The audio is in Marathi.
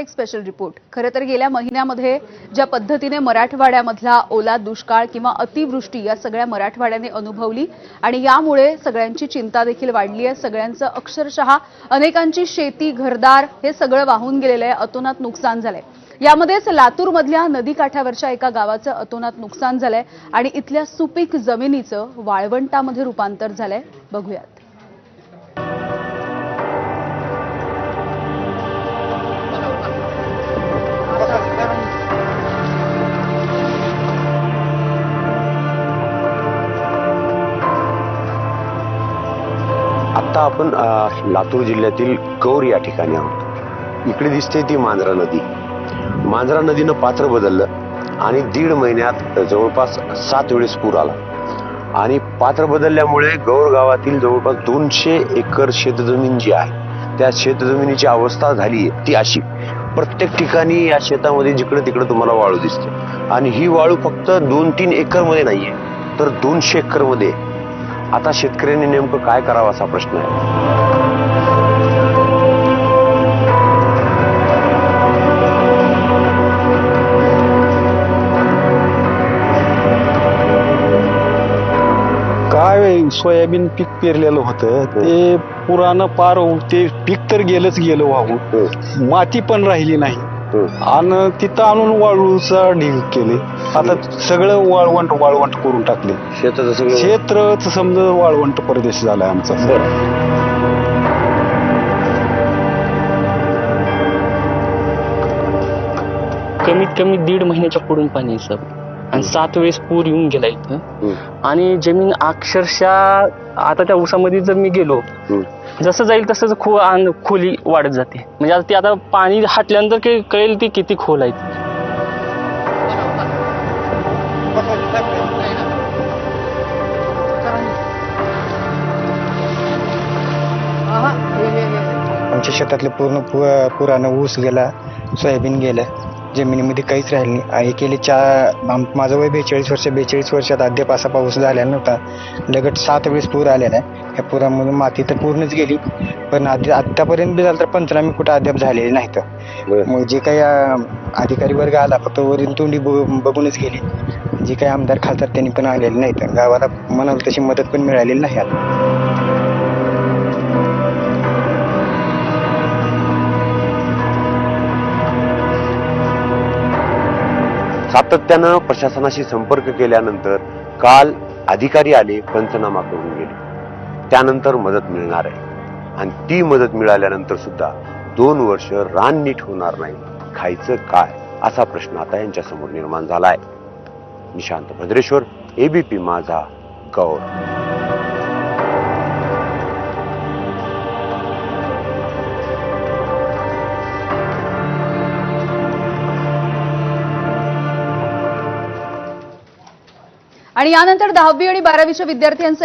एक स्पेशल रिपोर्ट खरं तर गेल्या महिन्यामध्ये ज्या पद्धतीने मराठवाड्यामधला ओला दुष्काळ किंवा अतिवृष्टी या सगळ्या मराठवाड्याने अनुभवली आणि यामुळे सगळ्यांची चिंता देखील वाढली आहे. सगळ्यांचं अक्षरशः अनेकांची शेती घरदार हे सगळं वाहून गेलेलं आहे. अतोनात नुकसान झालंय. यामध्येच लातूरमधल्या नदीकाठावरच्या एका गावाचं अतोनात नुकसान झालंय आणि इथल्या सुपीक जमिनीचं वाळवंटामध्ये रूपांतर झालंय. बघूयात. आता आपण लातूर जिल्ह्यातील गौर या ठिकाणी आहोत. इकडे दिसते ती मांजरा नदी. मांजरा नदीनं पात्र बदललं आणि दीड महिन्यात जवळपास सात वेळेस पूर आला. आणि पात्र बदलल्यामुळे गौर गावातील जवळपास दोनशे एकर शेतजमीन जी आहे त्या शेतजमिनीची अवस्था झाली ती अशी. प्रत्येक ठिकाणी या शेतामध्ये जिकडे तिकडे तुम्हाला वाळू दिसते. आणि ही वाळू फक्त दोन तीन एकरमध्ये नाही आहे तर दोनशे एकरमध्ये आहे. आता शेतकऱ्यांनी नेमकं काय करावं असा प्रश्न आहे. काय सोयाबीन पीक पेरलेलं होतं ते पुरानं पार होऊन ते पीक तर गेलंच गेलं वाहून. माती पण राहिली नाही. आणि तिथं आणून वाळूचा ढीग केले. आता सगळं वाळवंट वाळवंट करून टाकले. शेताचं सगळं? क्षेत्रच समजा वाळवंट प्रदेश झालाय आमचा. कमीत कमी दीड महिन्याच्या पुढून पाणी आहे सर आणि सात वेळेस पूर येऊन गेला इथं. आणि जमीन अक्षरशः आता त्या ऊसामध्ये जर मी गेलो. जसं जाईल तसं खो आन- खोली वाढत जाते म्हणजे आता ती आता पाणी हाटल्यानंतर काही कळेल ती किती खोल आहे ती. आमच्या शेतातले पूर्ण पु पुरानं ऊस गेला सोयाबीन गेलं जमिनीमध्ये काहीच राहिलं नाही. आणि गेले चार आम- माझं वय बेचाळीस वर्ष बेचाळीस वर्षात अद्याप असा पाऊस झालेला नव्हता. लगट सात वेळेस पूर आलेला आहे. ह्या पुरामधून माती तर पूर्णच गेली. पण आधी आत्तापर्यंत बी झालं तर पंचनामे कुठं अद्याप झालेले नाहीत. मग जे काही अधिकारी वर्ग आला फक्त वरील तोंडी बघूनच गेली. जे काही आमदार खासदार त्यांनी पण आलेले नाहीत. गावाला म्हणाल तशी मदत पण मिळालेली नाही आता. सातत्यानं प्रशासनाशी संपर्क केल्यानंतर काल अधिकारी आले पंचनामा करून गेले. त्यानंतर मदत मिळणार आहे. आणि ती मदत मिळाल्यानंतर सुद्धा दोन वर्ष रान नीट होणार नाही. खायचं काय? असा प्रश्न आता यांच्यासमोर निर्माण निर्माण झालाय. निशांत भद्रेश्वर एबीपी माझा गौर. आणि यानंतर दहावी आणि बारावीच्या विद्यार्थ्यांचे